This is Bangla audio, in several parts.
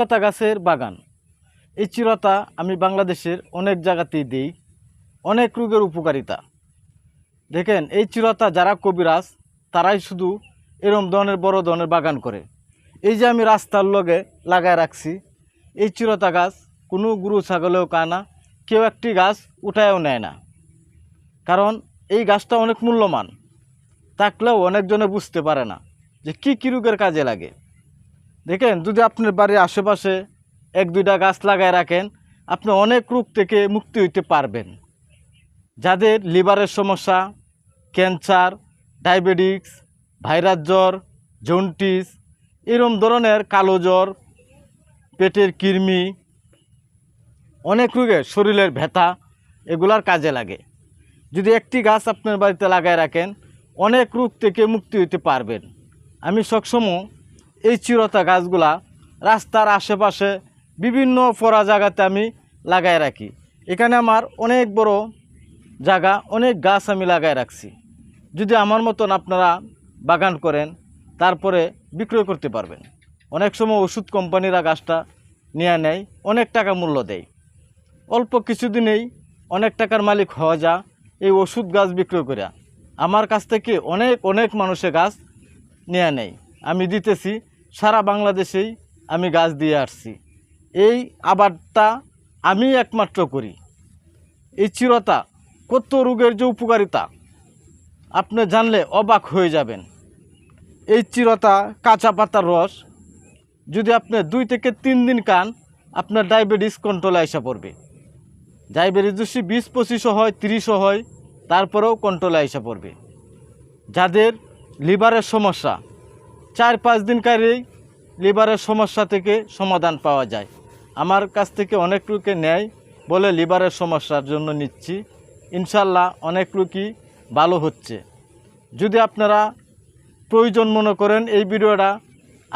চিরতা গাছের বাগান। এই চিরতা আমি বাংলাদেশের অনেক জায়গাতেই দিই। অনেক রোগের উপকারিতা। দেখেন, এই চিরতা যারা কবিরাজ, তারাই শুধু এরম ধরনের, বড় ধরনের বাগান করে। এই যে আমি রাস্তার লগে লাগায় রাখছি, এই চিরতা গাছ কোনো গরু, ছাগলেও খায় না, কেউ একটি গাছ উঠায়ও নেয় না। কারণ এই গাছটা অনেক মূল্যবান। থাকলেও অনেকজনে বুঝতে পারে না যে কী কী রোগের কাজে লাগে। দেখেন, যদি আপনার বাড়ির আশেপাশে এক, দুইটা গাছ লাগায় রাখেন, আপনি অনেক রোগ থেকে মুক্তি হইতে পারবেন। যাদের লিভারের সমস্যা, ক্যান্সার ডায়াবেটিক্স ভাইরাস জ্বর জন্টিস এরম ধরনের কালো জ্বর, পেটের কৃমি, অনেক রোগের শরীরের ব্যথা, এগুলার কাজে লাগে। যদি একটি গাছ আপনার বাড়িতে লাগায় রাখেন, অনেক রোগ থেকে মুক্তি হইতে পারবেন। আমি সবসময় এই চিরতা গাছগুলা রাস্তার আশেপাশে বিভিন্ন ফরা জায়গাতে আমি লাগায় রাখি। এখানে আমার অনেক বড় জায়গা, অনেক গাছ আমি লাগায় রাখছি। যদি আমার মতন আপনারা বাগান করেন, তারপরে বিক্রয় করতে পারবেন। অনেক সময় ওষুধ কোম্পানিরা গাছটা নিয়ে নেয়, অনেক টাকা মূল্য দেয়। অল্প কিছুদিনেই অনেক টাকার মালিক হওয়া যা এই ওষুধ গাছ বিক্রয় করে আমার কাছ থেকে অনেক অনেক মানুষে গাছ নিয়ে নেয়। আমি দিতেছি সারা বাংলাদেশেই আমি গাছ দিয়ে আসছি। এই আবারটা আমি একমাত্র করি। এই চিরতা, কত রোগের যে উপকারিতা, আপনি জানলে অবাক হয়ে যাবেন। এই চিরতা, কাঁচা পাতার রস, যদি আপনি দুই থেকে তিন দিন কান আপনার ডায়াবেটিস কন্ট্রোলে আসা পড়বে। ডায়াবেটিস যদি বিশ, পঁচিশও হয়, তিরিশও হয়, তারপরেও কন্ট্রোলে আসা পড়বে। যাদের লিভারের সমস্যা চার পাঁচ দিন কারেই লিভারের সমস্যা থেকে সমাধান পাওয়া যায়। আমার কাছ থেকে অনেক লোকে নেয়, বলে লিভারের সমস্যার জন্য নিচ্ছি। ইনশাল্লাহ অনেক লোকই ভালো হচ্ছে। যদি আপনারা প্রয়োজন মনে করেন এই ভিডিওটা,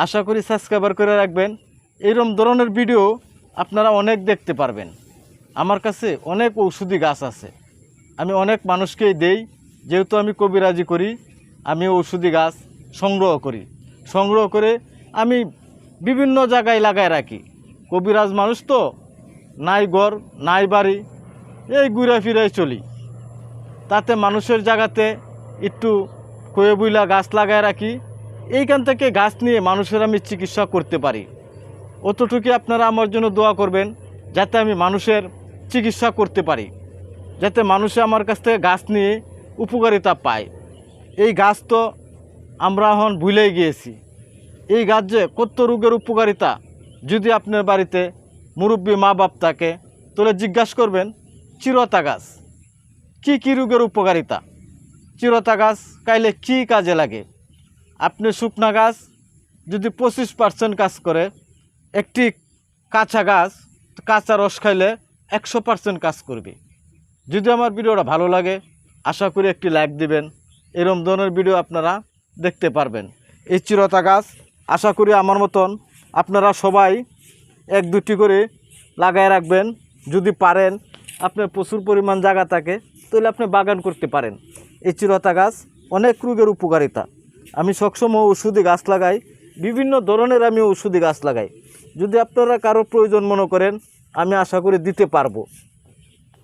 আশা করি সাবস্ক্রাইবার করে রাখবেন। এরম ধরনের ভিডিও আপনারা অনেক দেখতে পারবেন। আমার কাছে অনেক ঔষধি গাছ আছে। আমি অনেক মানুষকেই দেই, যেহেতু আমি কবিরাজি করি, আমি ঔষধি গাছ সংগ্রহ করি। সংগ্রহ করে আমি বিভিন্ন জায়গায় লাগায় রাখি। কবিরাজ মানুষ তো, নাই ঘর, নাই বাড়ি, এই ঘুরে ফিরে চলি। তাতে মানুষের জায়গাতে একটু কয়ে বুইলা গাছ লাগায় রাখি। এইখান থেকে গাছ নিয়ে মানুষের আমি চিকিৎসা করতে পারি। অতটুকু আপনারা আমার জন্য দোয়া করবেন, যাতে আমি মানুষের চিকিৎসা করতে পারি। যাতে মানুষে আমার কাছ থেকে গাছ নিয়ে উপকারিতা পায়। এই গাছ তো আমরা এখন ভুলেই গিয়েছি। এই গাছ যে কত রোগের উপকারিতা? যদি আপনার বাড়িতে মুরব্বী মা বাপ থাকে, তাহলে জিজ্ঞাসা করবেন, চিরতা গাছ, কি কি রোগের উপকারিতা? চিরতা গাছ কাইলে কি কাজে লাগে? আপনি শুকনা গাছ, যদি পঁচিশ পার্সেন্ট কাজ করে, একটি কাঁচা গাছ, কাঁচা রস খাইলে একশো পার্সেন্ট কাজ করবে। যদি আমার ভিডিওটা ভালো লাগে, আশা করি একটি লাইক দিবেন। এরম ধরনের ভিডিও আপনারা দেখতে পারবেন। এই চিরতা গাছ, আশা করি আমার মতন আপনারা সবাই এক দুটি করে লাগায় রাখবেন। যদি পারেন, আপনার প্রচুর পরিমাণ জায়গা থাকে, তাহলে আপনি বাগান করতে পারেন। এই চিরতা গাছ অনেক রোগের উপকারিতা। আমি সবসময় ওষুধি গাছ লাগাই, বিভিন্ন ধরনের আমি ওষুধি গাছ লাগাই। যদি আপনারা কারও প্রয়োজন মনে করেন, আমি আশা করি দিতে পারব।